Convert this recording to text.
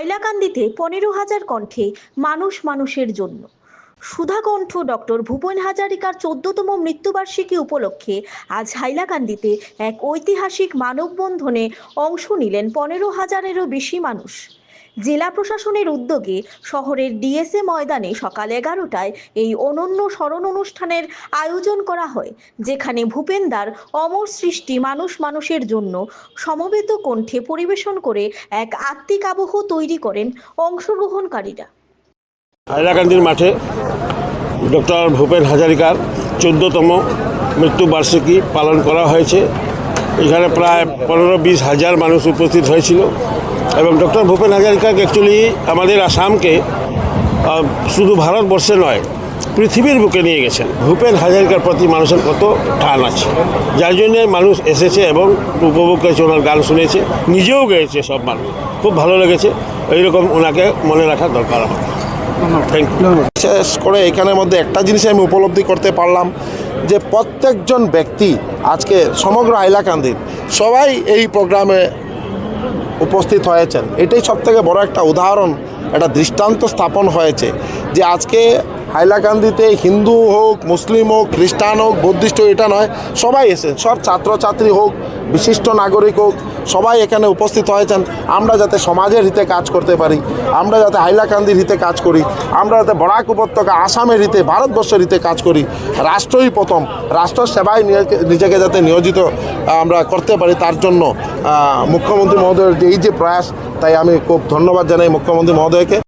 হাইলাকান্দিতে পনেরো হাজার কণ্ঠে মানুষ মানুষের জন্য। সুধাকণ্ঠ ডক্টর ভূপেন হাজারিকার চোদ্দতম মৃত্যুবার্ষিকী উপলক্ষে আজ হাইলাকান্দিতে এক ঐতিহাসিক মানববন্ধনে অংশ নিলেন পনেরো হাজারেরও বেশি মানুষ। জেলা প্রশাসনের উদ্যোগে শহরের ডিএসএ ময়দানে সকাল এগারোটায় এই অনন্য স্মরণ অনুষ্ঠানের আয়োজন করা হয়, যেখানে ভূপেনদার অমর সৃষ্টি মানুষ মানুষের জন্য সমবেত কণ্ঠে পরিবেশন করে এক আত্মিক আবহ তৈরি করেন অংশগ্রহণকারীরা। হাইলাকান্দির মাঠে ডক্টর ভূপেন হাজারিকার চোদ্দতম মৃত্যুবার্ষিকী পালন করা হয়েছে। এখানে প্রায় পনেরো বিশ হাজার মানুষ উপস্থিত হয়েছিল। এবং ডক্টর ভূপেন হাজারিকাকে অ্যাকচুয়ালি আমাদের আসামকে শুধু ভারতবর্ষে নয়, পৃথিবীর বুকে নিয়ে গেছেন। ভূপেন হাজারিকার প্রতি মানুষের কত টান আছে। যার জন্য মানুষ এসেছে এবং উপভোগ করেছে ওনার গান শুনেছে, নিজেও গেয়েছে সব মানুষ। খুব ভালো লেগেছে। এইরকম ওনাকে মনে রাখা দরকার আমার। বিশেষ করে এখানের মধ্যে একটা জিনিস আমি উপলব্ধি করতে পারলাম যে প্রত্যেকজন ব্যক্তি আজকে সমগ্র হাইলাকান্দির সবাই এই প্রোগ্রামে উপস্থিত হয়েছেন। এটাই সব থেকে বড় একটা উদাহরণ, একটা দৃষ্টান্ত স্থাপন হয়েছে যে আজকে হাইলাকান্দিতে হিন্দু হোক, মুসলিম হোক, খ্রিস্টান হোক, বৌদ্ধিস্ট হোক, এটা নয়, সবাই এসেছেন, সব ছাত্রছাত্রী হোক, বিশিষ্ট নাগরিক হোক, সবাই এখানে উপস্থিত হয়েছেন। আমরা যাতে সমাজের হিতে কাজ করতে পারি, আমরা যাতে হাইলাকান্দির হিতে কাজ করি, আমরা যাতে বরাক উপত্যকা, আসামের হিতে, ভারতবর্ষের হিতে কাজ করি, রাষ্ট্রই প্রথম, রাষ্ট্র সেবায় নিজেকে যাতে নিয়োজিত, আমরা করতে পারি, তার জন্য মুখ্যমন্ত্রী মহোদয়ের যে এই যে প্রয়াস, তাই আমি খুব ধন্যবাদ জানাই মুখ্যমন্ত্রী মহোদয়কে।